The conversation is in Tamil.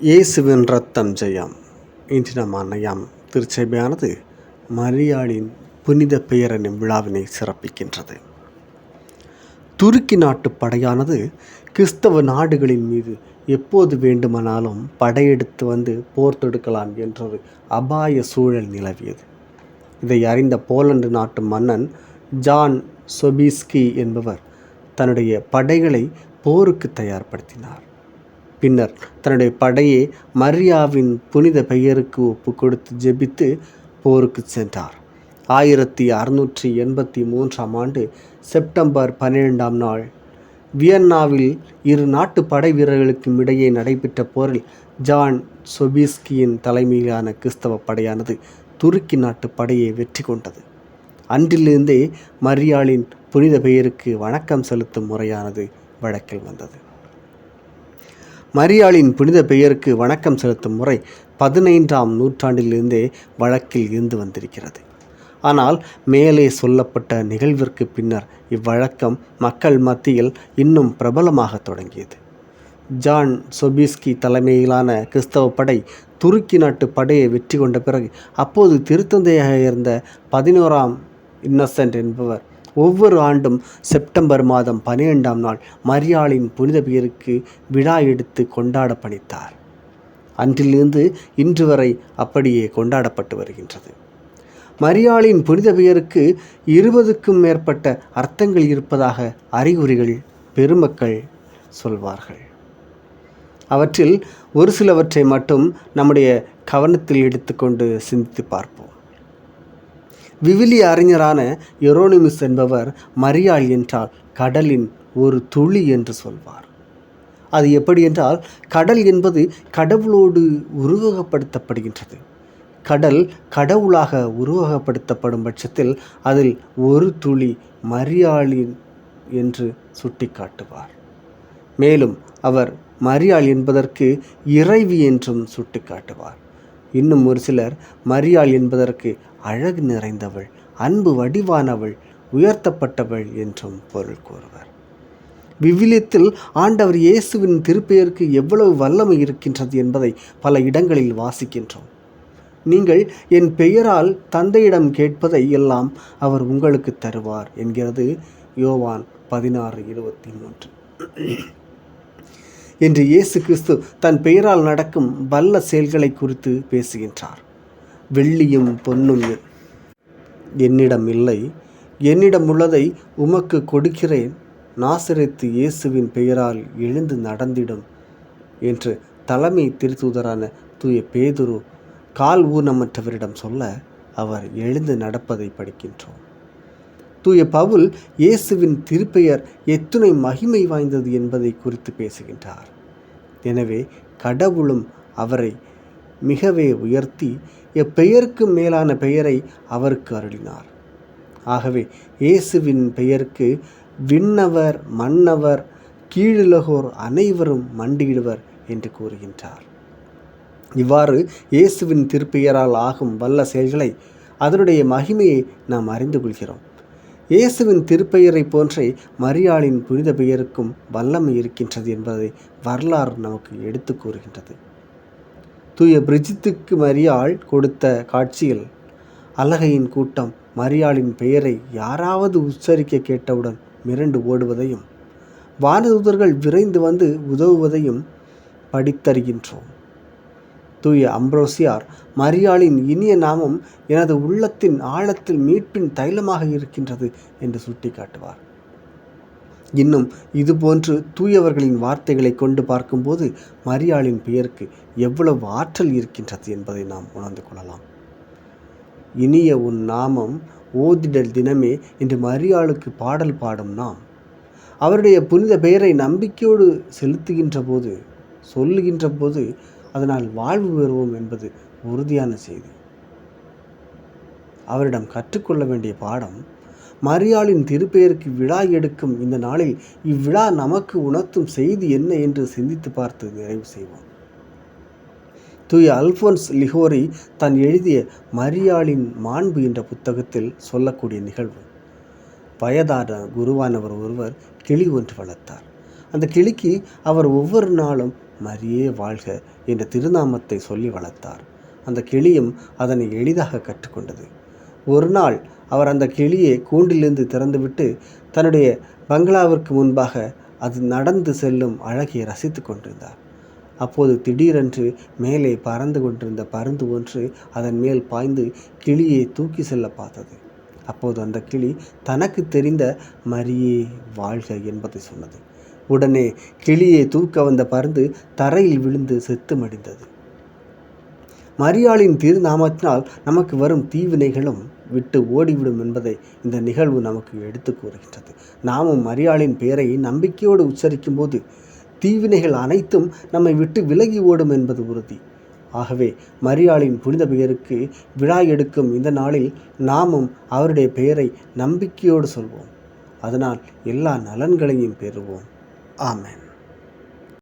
இயேசுவின் ரத்தம் ஜெயம். இன்று நம் அன்னையாம் திருச்சபையானது மரியாளின் புனித பெயரனின் விழாவினை சிறப்பிக்கின்றது. துருக்கி நாட்டு படையானது கிறிஸ்தவ நாடுகளின் மீது எப்போது வேண்டுமானாலும் படையெடுத்து வந்து போர் தொடுக்கலாம் என்றொரு அபாய சூழல் நிலவியது. இதை அறிந்த போலந்து நாட்டு மன்னன் ஜான் சொபிஸ்கி என்பவர் தன்னுடைய படைகளை போருக்கு தயார்படுத்தினார். பின்னர் தன்னுடைய படையை மரியாவின் புனித பெயருக்கு ஒப்பு கொடுத்து ஜெபித்து போருக்கு சென்றார். ஆயிரத்தி அறுநூற்றி எண்பத்தி மூன்றாம் ஆண்டு செப்டம்பர் பன்னிரெண்டாம் நாள் வியன்னாவில் இரு நாட்டு படை வீரர்களுக்கும் இடையே நடைபெற்ற போரில் ஜான் சொபிஸ்கியின் தலைமையிலான கிறிஸ்தவ படையானது துருக்கி நாட்டு படையை வெற்றி கொண்டது. அன்றிலிருந்தே மரியாளின் புனித பெயருக்கு வணக்கம் செலுத்தும் முறையானது வழக்கில் வந்தது. மரியாளின் புனித பெயருக்கு வணக்கம் செலுத்தும் முறை பதினைந்தாம் நூற்றாண்டிலிருந்தே வழக்கில் இருந்து வந்திருக்கிறது. ஆனால் மேலே சொல்லப்பட்ட நிகழ்விற்கு பின்னர் இவ்வழக்கம் மக்கள் மத்தியில் இன்னும் பிரபலமாக தொடங்கியது. ஜான் சொபிஸ்கி தலைமையிலான கிறிஸ்தவ படை துருக்கி நாட்டு படையை வெற்றி கொண்ட பிறகு அப்போது திருத்தந்தையாக இருந்த பதினோராம் இன்னசென்ட் என்பவர் ஒவ்வொரு ஆண்டும் செப்டம்பர் மாதம் பன்னிரெண்டாம் நாள் மரியாளின் புனித பெயருக்கு விழா எடுத்து கொண்டாட பணித்தார். அன்றிலிருந்து இன்று வரை அப்படியே கொண்டாடப்பட்டு வருகின்றது. மரியாளின் புனித பெயருக்கு இருபதுக்கும் மேற்பட்ட அர்த்தங்கள் இருப்பதாக அறிகுறிகள் பெருமக்கள் சொல்வார்கள். அவற்றில் ஒரு சிலவற்றை மட்டும் நம்முடைய கவனத்தில் எடுத்துக்கொண்டு சிந்தித்து பார்ப்போம். விவிலிய அறிஞரான எரோனிமிஸ் என்பவர் மரியாள் என்றால் கடலின் ஒரு துளி என்று சொல்வார். அது எப்படி என்றால் கடல் என்பது கடவுளோடு உருவகப்படுத்தப்படுகின்றது. கடல் கடவுளாக உருவகப்படுத்தப்படும் பட்சத்தில் அதில் ஒரு துளி மரியாளின் என்று சுட்டிக்காட்டுவார். மேலும் அவர் மரியாள் என்பதற்கு இறைவி என்றும் சுட்டிக்காட்டுவார். இன்னும் ஒரு சிலர் மரியாள் என்பதற்கு அழகு நிறைந்தவள் அன்பு வடிவானவள் உயர்த்தப்பட்டவள் என்றும் பொருள் கூறுவர். விவிலியத்தில் ஆண்டவர் இயேசுவின் திருப்பெயருக்கு எவ்வளவு வல்லமை இருக்கின்றது என்பதை பல இடங்களில் வாசிக்கின்றோம். நீங்கள் என் பெயரால் தந்தையிடம் கேட்பதை எல்லாம் அவர் உங்களுக்கு தருவார் என்கிறது யோவான் பதினாறு இருபத்தி மூன்று. என்று இயேசு கிறிஸ்து தன் பெயரால் நடக்கும் வல்ல செயல்களை குறித்து பேசுகின்றார். வெள்ளியும் பொன்னும் என்னிடம் இல்லை. என்னிடம் உள்ளதை உமக்கு கொடுக்கிறேன். நாசரித்து இயேசுவின் பெயரால் எழுந்து நடந்திடும் என்று தலைமை திருத்தூதரான தூய பேதுரு கால் ஊனமற்றவரிடம் சொல்ல அவர் எழுந்து நடப்பதை படிக்கின்றோம். தூய பவுல் இயேசுவின் திருப்பெயர் எத்துணை மகிமை வாய்ந்தது என்பதை குறித்து பேசுகின்றார். எனவே கடவுளும் அவரை மிகவே உயர்த்தி எப்பெயருக்கு மேலான பெயரை அவருக்கு அருளினார். ஆகவே இயேசுவின் பெயருக்கு விண்ணவர் மன்னவர் கீழுலகோர் அனைவரும் மண்டியிடுவர் என்று கூறுகின்றார். இவ்வாறு இயேசுவின் திருப்பெயரால் ஆகும் வல்ல செயல்களை அதனுடைய மகிமையை நாம் அறிந்து கொள்கிறோம். இயேசுவின் திருப்பெயரை போன்றே மரியாளின் புனித பெயருக்கும் வல்லமை இருக்கின்றது என்பதை வரலாறு நமக்கு எடுத்து கூறுகின்றது. தூய பிரிஜித்துக்கு மரியாள் கொடுத்த காட்சியில் அலகையின் கூட்டம் மரியாளின் பெயரை யாராவது உச்சரிக்க கேட்டவுடன் மிரண்டு ஓடுவதையும் வானதூதர்கள் விரைந்து வந்து உதவுவதையும் படித்தருகின்றோம் தூய அம்ப்ரோசியார் மரியாளின் இனிய நாமம் எனது உள்ளத்தின் ஆழத்தில் மீட்பின் தைலமாக இருக்கின்றது என்று சுட்டிக்காட்டுவார். இன்னும் இதுபோன்று தூயவர்களின் வார்த்தைகளை கொண்டு பார்க்கும்போது மரியாளின் பெயருக்கு எவ்வளவு ஆற்றல் இருக்கின்றது என்பதை நாம் உணர்ந்து கொள்ளலாம். இனிய உன் நாமம் ஓதிடல் தினமே என்று மரியாளுக்கு பாடல் பாடும் நாம் அவருடைய புனித பெயரை நம்பிக்கையோடு செலுத்துகின்ற போது சொல்லுகின்ற போது அதனால் வாழ்வு பெறுவோம் என்பது உறுதியான செய்தி. அவரிடம் கற்றுக்கொள்ள வேண்டிய பாடம் மரியாளின் திருப்பெயருக்கு விழா எடுக்கும் இந்த நாளில் இவ்விழா நமக்கு உணர்த்தும் செய்தி என்ன என்று சிந்தித்து பார்த்து நிறைவு செய்வோம். தூய அல்போன்ஸ் லிஹோரி தான் எழுதிய மரியாளின் மாண்பு என்ற புத்தகத்தில் சொல்லக்கூடிய நிகழ்வு. வயதான குருவானவர் ஒருவர் கிளி ஒன்று வளர்த்தார். அந்த கிளிக்கு அவர் ஒவ்வொரு நாளும் மரியே வாழ்க என்ற திருநாமத்தை சொல்லி வளர்த்தார். அந்த கிளியும் அதனை எளிதாக கற்றுக்கொண்டது. ஒரு நாள் அவர் அந்த கிளியை கூண்டிலிருந்து திறந்துவிட்டு தன்னுடைய பங்களாவிற்கு முன்பாக அது நடந்து செல்லும் அழகியை ரசித்து கொண்டிருந்தார். அப்போது திடீரென்று மேலே பறந்து கொண்டிருந்த பருந்து ஒன்று அதன் மேல் பாய்ந்து கிளியை தூக்கி செல்ல பார்த்தது. அப்போது அந்த கிளி தனக்கு தெரிந்த மரியே வாழ்க என்பதை சொன்னது. உடனே கிளியை தூக்க வந்த பருந்து தரையில் விழுந்து செத்து மடிந்தது மரியாளின் திருநாமத்தினால் நமக்கு வரும் தீவினைகளும் விட்டு ஓடிவிடும் என்பதை இந்த நிகழ்வு நமக்கு எடுத்து கூறுகின்றது. நாமும் மரியாளின் பெயரை நம்பிக்கையோடு உச்சரிக்கும் போது தீவினைகள் அனைத்தும் நம்மை விட்டு விலகி ஓடும் என்பது உறுதி. ஆகவே மரியாளின் புனித பெயருக்கு விழா எடுக்கும் இந்த நாளில் நாமும் அவருடைய பெயரை நம்பிக்கையோடு சொல்வோம். அதனால் எல்லா நலன்களையும் பெறுவோம். ആമേൻ